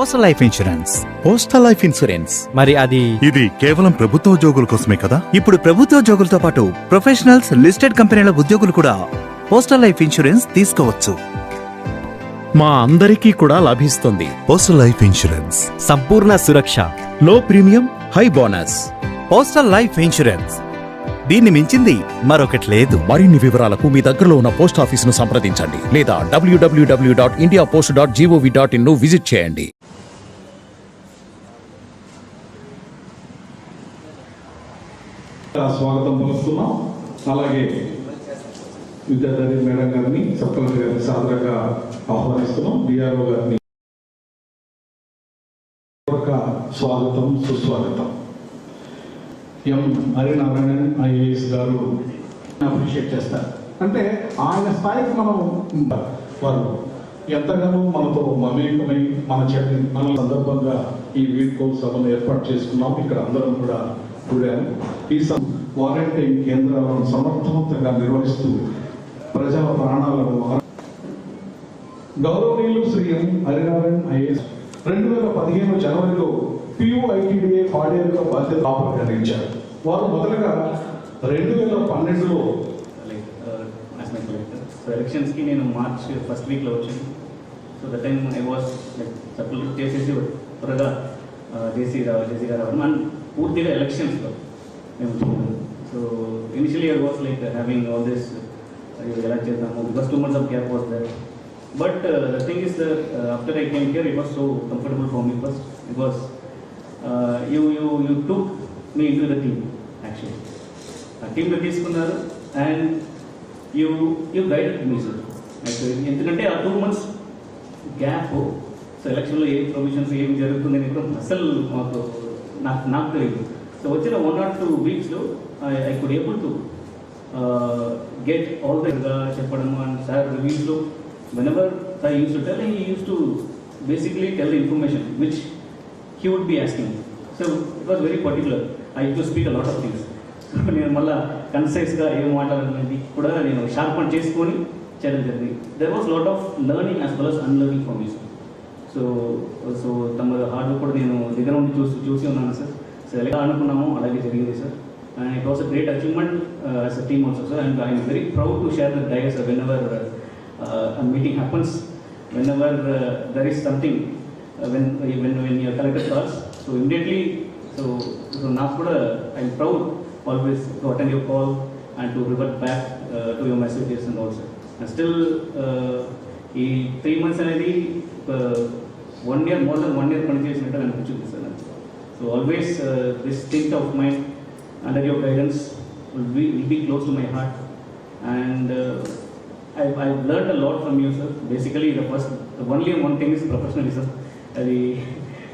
Postal life insurance. Postal life insurance. మరి అది? ఇది కేవలం ప్రభుత్వ ఉద్యోగుల కోసమే కదా? ఇప్పుడు ప్రభుత్వ ఉద్యోగులతో పాటు ప్రొఫెషనల్స్ లిస్టెడ్ కంపెనీల ఉద్యోగులు కూడా పోస్టల్ లైఫ్ ఇన్సూరెన్స్ తీసుకోవచ్చు. మా అందరికీ కూడా లభిస్తుంది. Postal life insurance. సంపూర్ణ సురక్ష. Low premium high bonus. Postal life insurance. దీన్ని మించింది మరొకటి లేదు. మరిన్ని వివరాలకు మీ దగ్గరలో ఉన్న పోస్ట్ ఆఫీసును సంప్రదించండి లేదా WWW dot India post dot GOV dot ఇన్ను visit చేయండి. స్వాగతం పలుకుతున్నాం అలాగే విద్యాధరి మేడం గారిని సబ్ కలెక్టర్ గారిని సాదరంగా ఆహ్వానిస్తున్నాం. డిఆర్ఓ గారిని ఒక స్వాగతం సుస్వాగతం. ఎం హరినారాయణన్ ఐఏఎస్ గారు అప్రిషియేట్ చేస్తారు. అంటే ఆయన స్థాయికి మనం వారు ఎంతగానో మనతో మమేకమై మన చెప్పి మన సందర్భంగా ఈ వీడ్కో సభను ఏర్పాటు చేసుకున్నాం. ఇక్కడ అందరం కూడా కూడాము ఈ క్వారంటైన్ కేంద్రాలను సమర్థవంతంగా నిర్వహిస్తూ ప్రజల ప్రాణాలను గౌరవనీయులు శ్రీ ఎం. హరినారాయణ్ ఐఏఎస్ రెండు వేల పదిహేను జనవరిలో పియుఐటిడిఏ పాడేరుగా బాధ్యత ప్రకటించారు వారు మొదటగా రెండు వేల పన్నెండులో ఎలక్షన్స్కి ఎలక్షన్స్కి నేను మార్చ్ ఫస్ట్ వీక్లో వచ్చాను. So the time I was like supply చేసేసి త్వరగా జేసీ రావు జేసీ గారు అండ్ పూర్తిగా ఎలక్షన్స్లో మేము so initially I was like having all this ఎలా చేద్దాము? Because two months of gap was there but the thing is after I came here it was so comfortable for me first because you you you took me into the team actually ఆ టీంలో తీసుకున్నారు and you you guide me sir ఎందుకంటే ఆ two months gap so ఎలక్షన్లో ఏ provisions ఏం జరుగుతుందని కూడా అసలు మాకు నాకు నాకు తెలియదు సో వచ్చిన one or two వీక్స్లో I could able to get all దగ్గర చెప్పడం and sir రివ్యూస్లో whenever I use to tell he use to basically tell the information which he would be asking so it was very particular I to speak a lot of things నేను మళ్ళీ కన్సైజ్గా ఏం మాట్లాడాలనేది కూడా నేను sharp and చేసుకొని చేయడం జరిగింది. There was lot of learning as well as unlearning from you so so తమ hard కూడా నేను దగ్గర ఉండి చూసి చూసి ఉన్నాను సార్ సో ఎలా అనుకున్నామో అలాగే జరిగింది sir and it was a great achievement as a team also sir and I'm very proud to share the days whenever meeting happens whenever there is something when when when your collector calls so immediately so so నాకు కూడా I'm proud always to attend your call and to revert back to your messages and also and still ఈ three months అనేది one year more than one year పనిచేసినట్టు అనిపించింది sir నాకు so always this think of mind under your guidance will be will be close to my heart and I I learn a lot from you sir basically the first only one thing is professionalism అది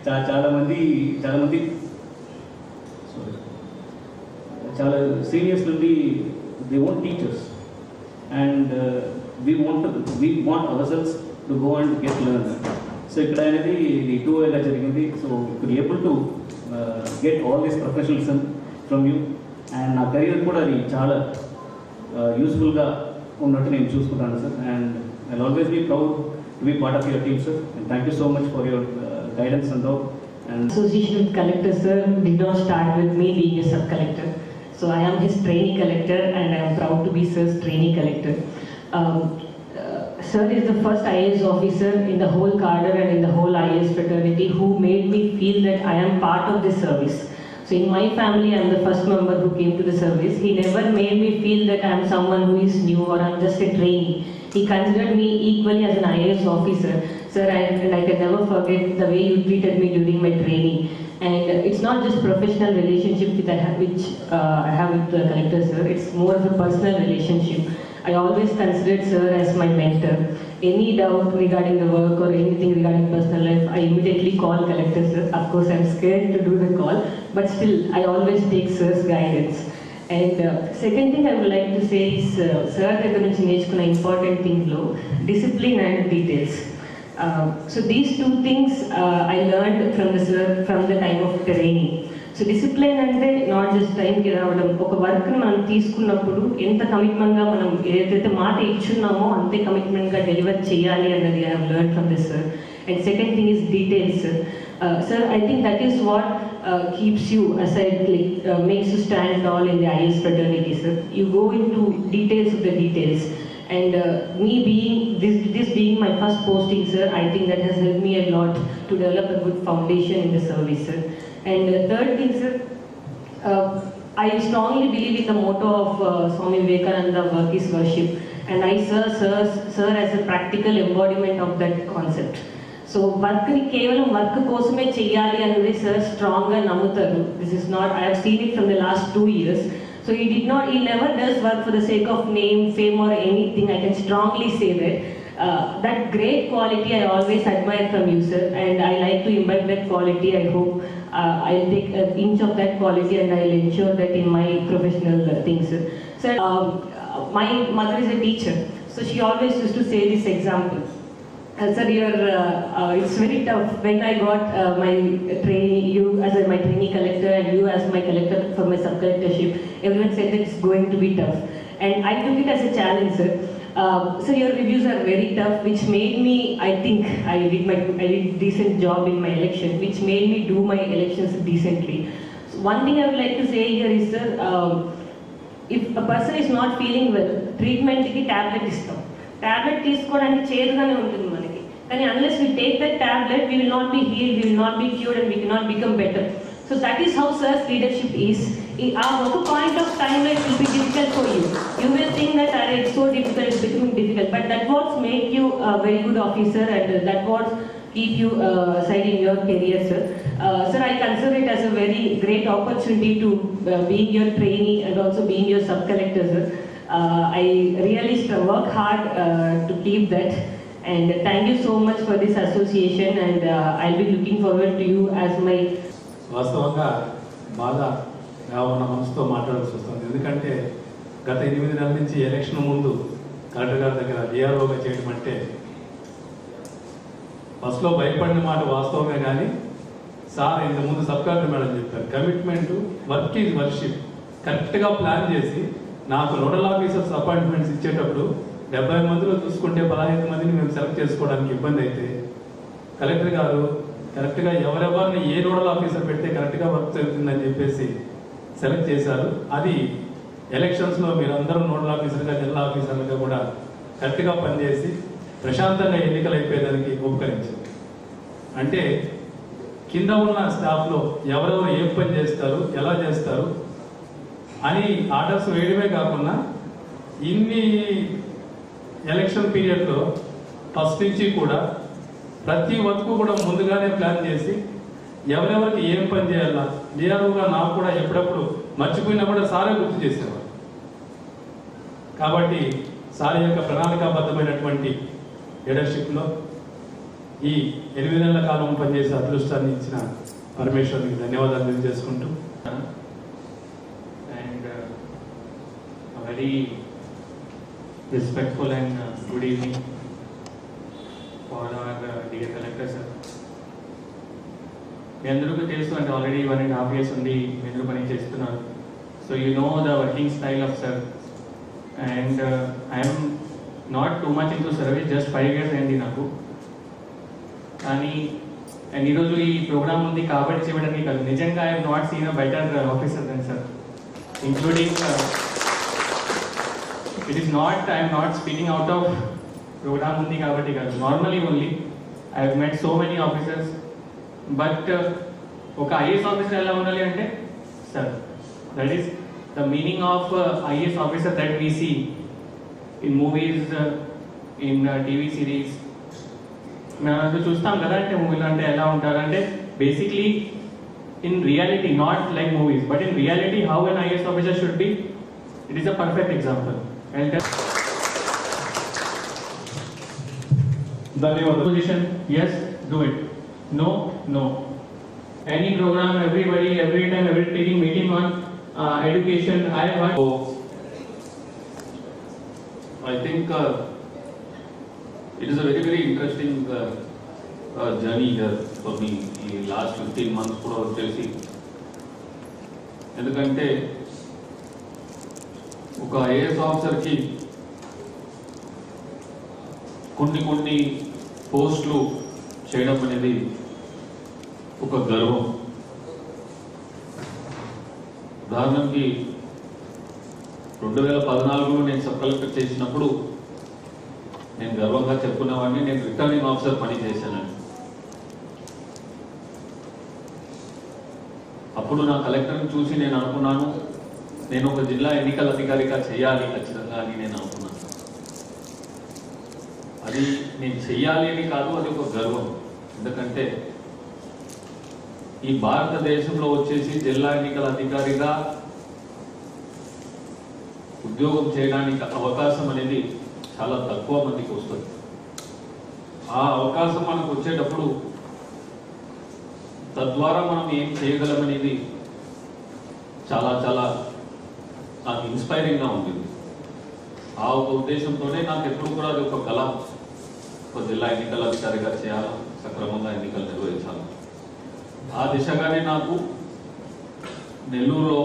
చాలా చాలామంది చాలామంది sorry చాలా seniors నుండి they want teachers and We want we want ourselves to go and get learn so ఇక్కడ అనేది ఇది two వేగా జరిగింది సో ఇప్పుడు able to get all this professionalism from you and నా కెరీర్ కూడా అది చాలా యూస్ఫుల్గా ఉన్నట్టు నేను చూసుకుంటాను sir and I always be proud to be part of your team sir and thank you so much for your guidance and all and Association with Collector Sir did not start with me being a sub-collector. So I am his trainee collector and I am proud to be Sir's trainee collector. Um, uh, Sir is the first IAS officer in the whole cadre and in the whole IAS fraternity who made me feel that I am part of this service. So in my family, I am the first member who came to the service. He never made me feel that I am someone who is new or I am just a trainee. He considered me equally as an IAS officer. Sir, I, and I can never forget the way you treated me during my training. And it's not just professional relationship with I have, which uh, I have with the collector, sir. It's more of a personal relationship. I always considered sir as my mentor. Any doubt regarding the work or anything regarding personal life, I immediately call collector sir. Of course, I'm scared to do the call, but still, I always take sir's guidance. And second thing I would like to say is sir దగ్గర నుంచి నేర్చుకున్న important థింగ్లో discipline and details so these two things I learn from the sir from the time of training so discipline అంటే not just టైంకి రావడం ఒక వర్క్ని మనం తీసుకున్నప్పుడు ఎంత కమిట్మెంట్గా మనం ఏదైతే మాట ఇచ్చున్నామో అంతే కమిట్మెంట్గా డెలివర్ చేయాలి అన్నది I learn from this sir And second thing is details, sir. Uh, sir, I think that is what uh, keeps you aside, like uh, makes you stand tall in the IS fraternity, sir. You go into details of the details. And uh, me being this, this being my first posting, sir, I think that has helped me a lot to develop a good foundation in the service, sir. And uh, third thing, sir, uh, I strongly believe in the motto of uh, Swami Vivekananda, work is worship, and I serve, serve, serve as a practical embodiment of that concept. So వర్క్ని కేవలం work కోసమే చెయ్యాలి అనేది sir స్ట్రాంగ్గా నమ్ముతారు this is not I have seen it from the last two years so he did not he never does work for the sake of name fame or anything I can strongly say that uh, that great quality I always admire from you, sir, and I like to imbibe that quality. I hope uh, I'll take an inch of that quality and I'll ensure that in my professional uh, things, sir. Sir, um, my mother is a teacher, so she always used to say this example. Uh, sir, uh, uh, it's very tough. When I got uh, my trainee, you as a, my trainee collector and you as my collector for my sub-collectorship, everyone said that it's going to be tough. And I took it as a challenge, sir. Uh, so your reviews are very tough, which made me, I think, I did my, I did decent job in my election, which made me do my elections decently. So one thing I would like to say here is, sir, um, if a person is not feeling well, ట్రీట్మెంట్కి tablet ఇస్తాం tablet తీసుకోవడానికి చేదుగానే ఉంటుంది మనకి కానీ unless we take that tablet we will not be heal we will not be cured and we can not become better so that is how sir's leadership is ఆ ఒక point of టైంలో it will be difficult for you you will think that అరే it's so difficult it's becoming difficult but that what's make you very good officer and that what's keep you uh, aside in your career, sir. Uh, sir, I consider it as a very great opportunity to uh, being your trainee and also being your sub-collector, sir. Uh, I really st- work hard uh, to keep that. And thank you so much for this association and uh, I'll be looking forward to you as my వాస్తవంగా బాధ ఉన్న మనసుతో మాట్లాడాల్సి వస్తుంది. ఎందుకంటే గత ఎనిమిది నెలల నుంచి ఎలక్షన్ ముందు కలెక్టర్ గారి దగ్గర డిఆర్ఓగా చేయడం అంటే ఫస్ట్లో భయపడిన మాట వాస్తవమే కానీ సార్ ఇంతకుముందు ముందు సబ్ కలెక్టర్ మేడం చెప్పారు. Commitment work is worship. కరెక్ట్గా ప్లాన్ చేసి నాకు నోడల్ ఆఫీసర్స్ అపాయింట్మెంట్స్ ఇచ్చేటప్పుడు డెబ్బై మందిలో చూసుకుంటే పదహైదు మందిని మేము సెలెక్ట్ చేసుకోవడానికి ఇబ్బంది అయితే కలెక్టర్ గారు కరెక్ట్గా ఎవరెవరిని ఏ నోడల్ ఆఫీసర్ పెడితే కరెక్ట్గా వర్క్ జరుగుతుందని చెప్పేసి సెలెక్ట్ చేశారు. అది ఎలక్షన్స్లో మీరందరూ నోడల్ ఆఫీసర్గా జిల్లా ఆఫీసర్లుగా కూడా కరెక్ట్గా పనిచేసి ప్రశాంతంగా ఎన్నికలు అయిపోయేదానికి ఉపకరించారు. అంటే కింద ఉన్న స్టాఫ్లో ఎవరెవరు ఏం పని చేస్తారు ఎలా చేస్తారు అని ఆర్డర్స్ వేయడమే కాకుండా ఇన్ని ఎలక్షన్ పీరియడ్లో ఫస్ట్ నుంచి కూడా ప్రతి వర్క్ కూడా ముందుగానే ప్లాన్ చేసి ఎవరెవరికి ఏం పని చేయాలా డిఆర్ఓగా నాకు కూడా ఎప్పుడప్పుడు మర్చిపోయినా కూడా సారే గుర్తు చేసేవారు కాబట్టి సారి యొక్క ప్రణాళికాబద్ధమైనటువంటి లీడర్షిప్లో ఈ ఎనిమిది నెలల కాలం పనిచేసే అదృష్టాన్ని ఇచ్చిన పరమేశ్వరునికి ధన్యవాదాలు తెలియజేసుకుంటూ and very uh, a very respectful and uh, good evening for our uh, dear collector sir. మీ అందరికీ తెలుసు అంటే already one and half years ఉంది మీ అందరూ పని చేస్తున్నారు. So you know the working style of sir and I'm not too much into service just five years అయింది నాకు. కానీ అండ్ ఈరోజు ఈ ప్రోగ్రామ్ ఉంది కాబట్టి చేయడానికి కాదు. నిజంగా I'm not seen a better officer then sir including it is not I'm not speaking out of program ఉంది కాబట్టి కాదు. Normally only I only I have met so but uh, ఒక ఐఏఎస్ ఆఫీసర్ ఎలా ఉండాలి అంటే sir that is the meaning of IAS officer that we see in movies in TV series మనం అంటూ చూస్తాం కదా అంటే మూవీలో అంటే ఎలా ఉంటారు అంటే basically in reality, not like movies, but in reality, how an IAS officer should be, it is a perfect example. I'll tell. ధన్యవాదాలు Position, yes, do it. No, no. Any program, everybody, every time, every taking meeting on uh, education, I have heard. I think uh, it is a very, very interesting uh, uh, journey here for me ఈ last fifteen months కూడా వచ్చేసి ఎందుకంటే ఒక IAS ఆఫీసర్కి కొన్ని కొన్ని పోస్టులు చేయడం అనేది ఒక గర్వం. ఉదాహరణకి రెండు వేల పద్నాలుగులో నేను సబ్ కలెక్టర్ చేసినప్పుడు నేను గర్వంగా చెప్పుకున్నవాడిని నేను రిటర్నింగ్ ఆఫీసర్ పని చేశానని. అప్పుడు నా కలెక్టర్ని చూసి నేను అనుకున్నాను నేను ఒక జిల్లా ఎన్నికల అధికారిగా చేయాలి ఖచ్చితంగా అని నేను అనుకున్నాను. అది నేను చెయ్యాలి అని కాదు అది ఒక గర్వం. ఎందుకంటే ఈ భారతదేశంలో వచ్చేసి జిల్లా ఎన్నికల అధికారిగా ఉద్యోగం చేయడానికి అవకాశం అనేది చాలా తక్కువ మందికి వస్తుంది. ఆ అవకాశం మనకు వచ్చేటప్పుడు తద్వారా మనం ఏం చేయగలమనేది చాలా చాలా నాకు ఇన్స్పైరింగ్గా ఉంటుంది. ఆ ఒక ఉద్దేశంతోనే నాకు ఎప్పుడు కూడా అది ఒక కళ. ఒక జిల్లా ఎన్నికల అధికారిగా చేయాలి? సక్రమంగా ఎన్నికలు నిర్వహించాలి? ఆ దిశగానే నాకు నెల్లూరులో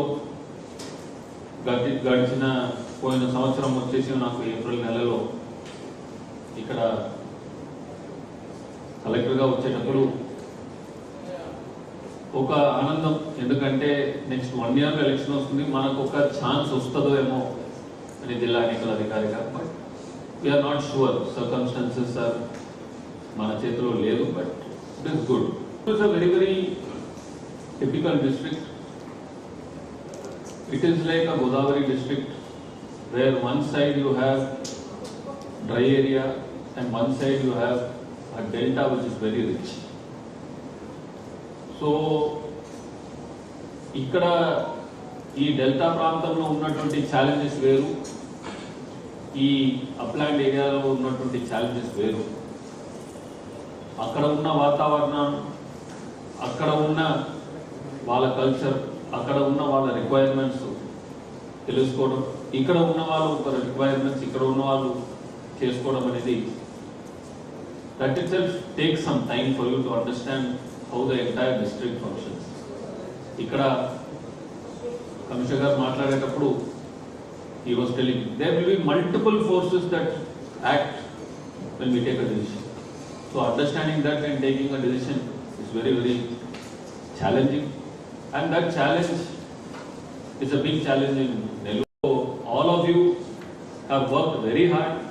గడి గడిచిన పోయిన సంవత్సరం వచ్చేసి నాకు ఏప్రిల్ నెలలో ఇక్కడ కలెక్టర్గా వచ్చేటప్పుడు ఒక ఆనందం. ఎందుకంటే నెక్స్ట్ వన్ ఇయర్ ఎలక్షన్ వస్తుంది. మనకు ఒక ఛాన్స్ వస్తుందో ఏమో అని జిల్లా ఎన్నికల అధికారిగా but we're not sure circumstances are మన చేతిలో లేదు but it is good it's a very very typical district it is like a Godavari district where one side you have dry area and one side you have a delta which is very rich so ఇక్కడ ఈ delta ప్రాంతంలో ఉన్నటువంటి challenges వేరు. ఈ upland ఏరియాలో ఉన్నటువంటి challenges వేరు. అక్కడ ఉన్న వాతావరణం అక్కడ ఉన్న వాళ్ళ కల్చర్ అక్కడ ఉన్న వాళ్ళ రిక్వైర్మెంట్స్ తెలుసుకోవడం ఇక్కడ ఉన్న వాళ్ళు ఒక రిక్వైర్మెంట్స్ ఇక్కడ ఉన్న వాళ్ళు చేసుకోవడం అనేది that itself take some time for you to understand how the entire district functions ఇక్కడ కమిషనర్ గారు మాట్లాడేటప్పుడు he was telling me. There will be multiple forces that act when we take a decision. So understanding that and taking a decision is very, very challenging. And that challenge is a big challenge in Nelu. So all of you have worked very hard.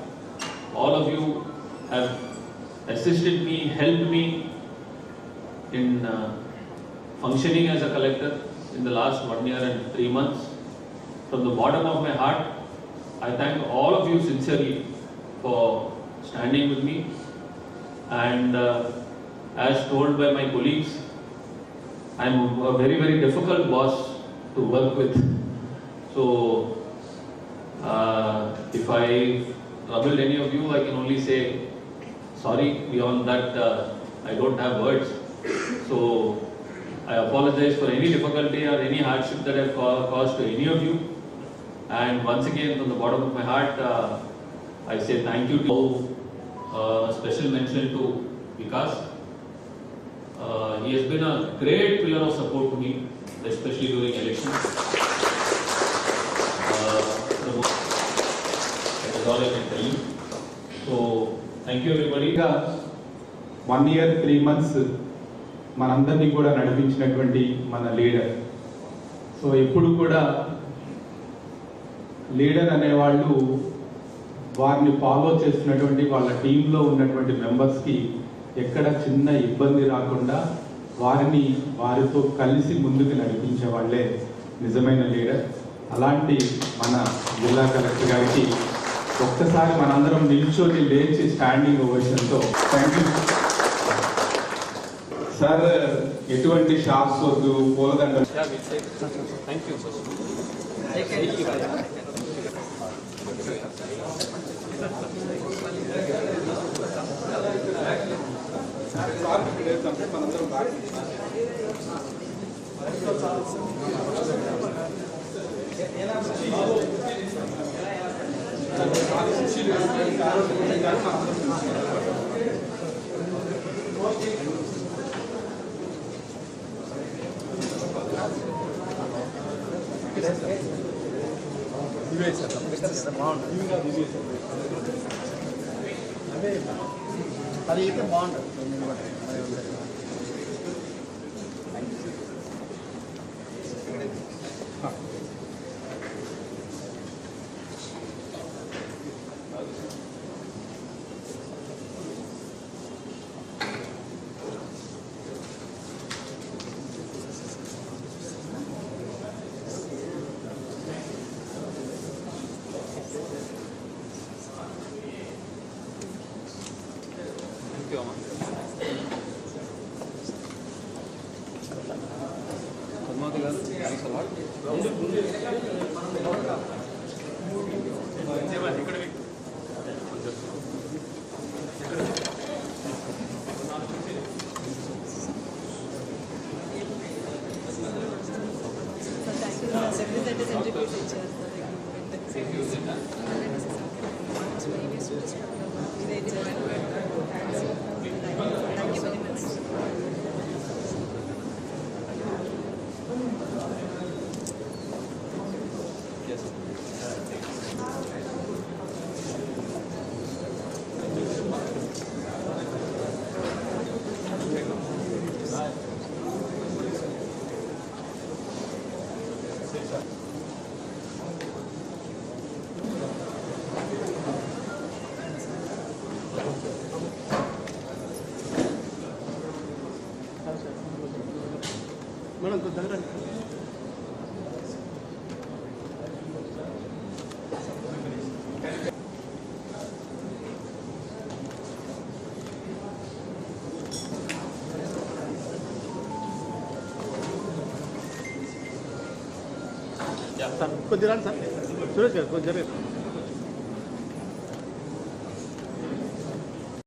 All of you have assisted me, helped me in uh, functioning as a collector in the last one year and three months. From the bottom of my heart, I thank all of you sincerely for standing with me. And uh, as told by my colleagues, I'm a very, very difficult boss to work with. So, uh, if I troubled any of you, I can only say sorry. Beyond that, uh, I don't have words. So I apologize for any difficulty or any hardship that I've caused to any of you. And once again, from the bottom of my heart, uh, I say thank you to uh, special mention to Vikas. Uh, he has been a great pillar of support to me, especially during elections. Uh, the most- that is all I can tell you. So, thank you everybody. ఇంకా one year three months మనందరినీ కూడా నడిపించినటువంటి మన leader so ఎప్పుడు కూడా leader అనేవాళ్ళు వారిని follow చేస్తున్నటువంటి వాళ్ళ టీంలో ఉన్నటువంటి మెంబర్స్కి ఎక్కడ చిన్న ఇబ్బంది రాకుండా వారిని వారితో కలిసి ముందుకు నడిపించే వాళ్ళే నిజమైన లీడర్. అలాంటి మన జిల్లా కలెక్టర్ గారికి ఒక్కసారి మనందరం నిల్చొని లేచి స్టాండింగ్ ఓవేషన్తో థ్యాంక్ యూ సార్ ఎటువంటి షాప్స్ వద్దు పూలదండ Gracias. అది అయితే బాగుంటుంది Thank you, Linda. కొద్దిగా రండి సార్ సురేష్ గారు కొద్దిగా జరగండి